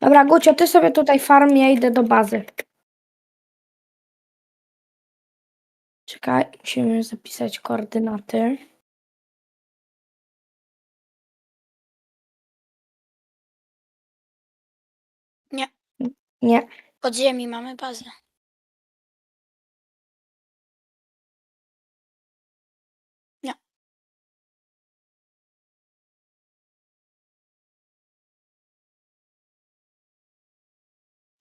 Dobra, Gucio, ty sobie tutaj farm, ja idę do bazy. Czekaj, musimy zapisać koordynaty. Nie. Nie. Pod ziemi mamy bazę.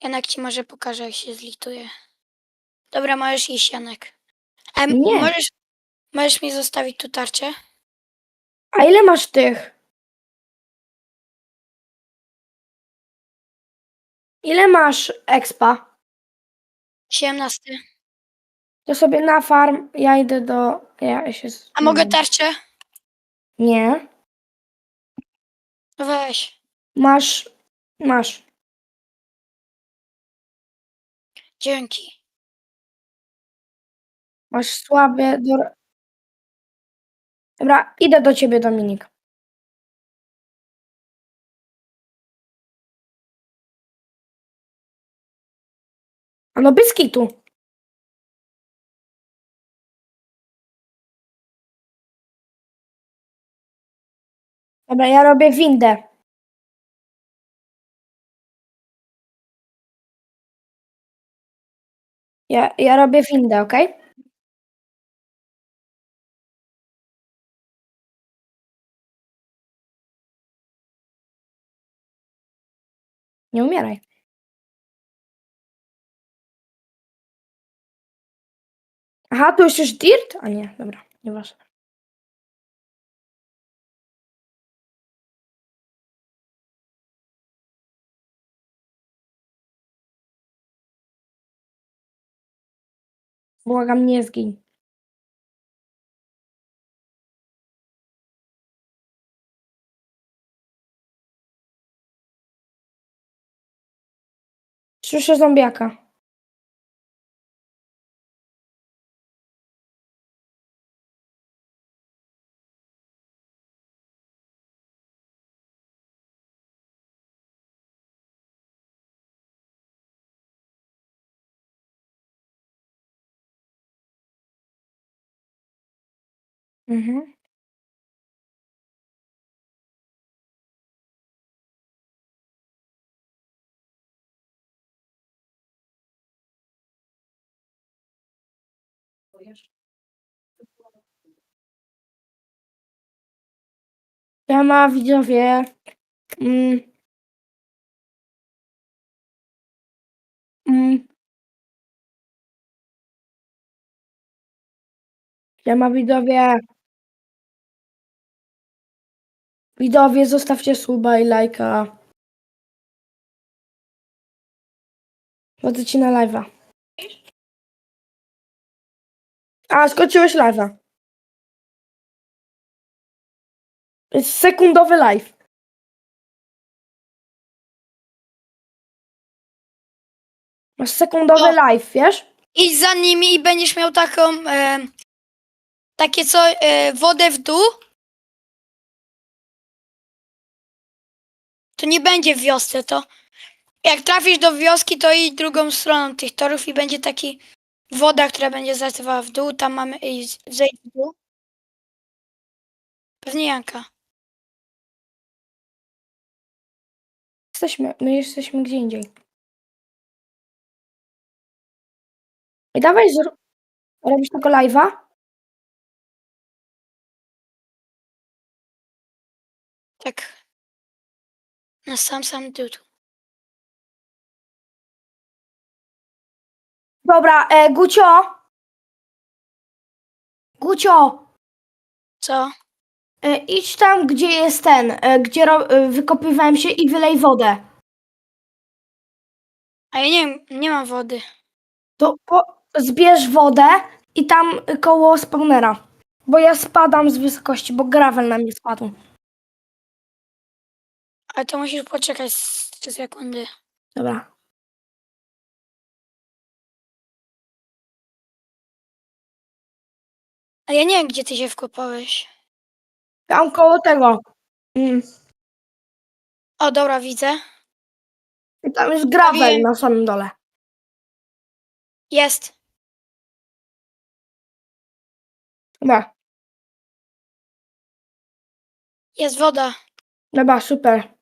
Janek ci może pokaże, jak się zlituje. Dobra, możesz iść, Janek. Em, Nie. Możesz, możesz mi zostawić tu tarczę? A ile masz tych? Ile masz expa? 17. To sobie na farm, ja idę do... Ja się... z- A mogę tarczę? Nie. Weź. Masz... Masz. Dzięki. Masz słabe... Do... Dobra, idę do ciebie, Dominik. A no bez kitu. Dobra, ja robię windę. Ja, ja robię windę, ok? Nie umieraj. Aha, tu jest już dirt? A nie, dobra, nieważne. Błagam, nie zgiń. Słyszę zombiaka. Mhm. Siema widzowie. Mm. Mm. Siema widzowie. Widzowie, zostawcie suba i lajka. Wchodzę ci na live'a. A, skończyłeś live'a. Jest sekundowy live. Masz sekundowy O. live, wiesz? Idź za nimi i będziesz miał taką. E, takie co. E, wodę w dół. To nie będzie w wiosce, to. Jak trafisz do wioski, to idź drugą stroną tych torów i będzie taki woda, która będzie zatywała w dół. Tam mamy iść, zejść w dół. Pewnie Janka. Jesteśmy, my jesteśmy gdzie indziej. I dawaj, zro... robisz tego live'a? Tak. Na sam sam dół. Dobra, e, Gucio! Gucio! Co? E, idź tam, gdzie jest ten, e, gdzie ro... e, wykopywałem się i wylej wodę. A ja nie, nie mam wody. To po... zbierz wodę i tam y, koło spawnera. Bo ja spadam z wysokości, bo gravel na mnie spadł. Ale to musisz poczekać z 3 sekundy. Dobra. A ja nie wiem, gdzie ty się wkopałeś. Tam koło tego. Mm. O, dobra, widzę. I tam jest gravel na samym dole. Jest. Dobra, Jest woda. dobra, super.